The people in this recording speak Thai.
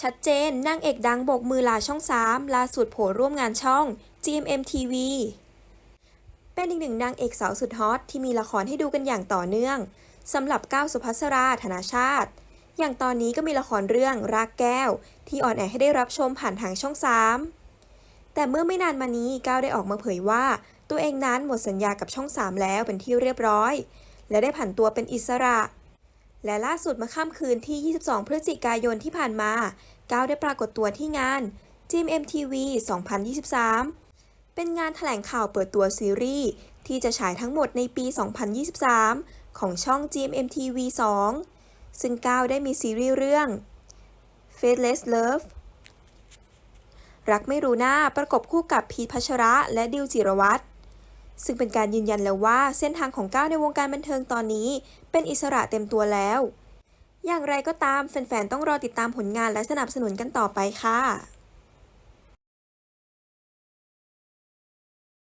ชัดเจนนางเอกดังโบกมือลาช่อง3ล่าสุดโผล่ร่วมงานช่อง GMM TV เป็นอีกหนึ่งนางเอกสาวสุดฮอตที่มีละครให้ดูกันอย่างต่อเนื่องสำหรับก้าวสุภัสราธนาชาติ อย่างตอนนี้ก็มีละครเรื่องรากแก้ว ที่ออนแอร์ให้ได้รับชมผ่านทางช่อง3แต่เมื่อไม่นานมานี้ก้าวได้ออกมาเผยว่า ตัวเองนั้นหมดสัญญากับช่อง3แล้วเป็นที่เรียบร้อย และได้ผันตัวเป็นอิสระ และล่าสุดเมื่อค่ำคืนที่ 22 พฤศจิกายนที่ผ่านมาก้าวได้ปรากฏตัวที่งาน GMMTV 2023 เป็นงานแถลงข่าวเปิดตัวซีรีส์ที่จะฉายทั้งหมดในปี 2023 ของช่อง GMMTV 2 ซึ่งก้าวได้มีซีรีส์เรื่อง Faithless Love รักไม่รู้หน้าประกบคู่กับพีทพัชระและดิวจิรวัตร ซึ่งเป็นการยืนยันแล้วว่าเส้นทางของก้าวในวงการบันเทิงตอนนี้ เป็นอิสระเต็มตัวแล้ว อย่างไรก็ตามแฟนๆ ต้องรอติดตามผลงานและสนับสนุนกันต่อไปค่ะ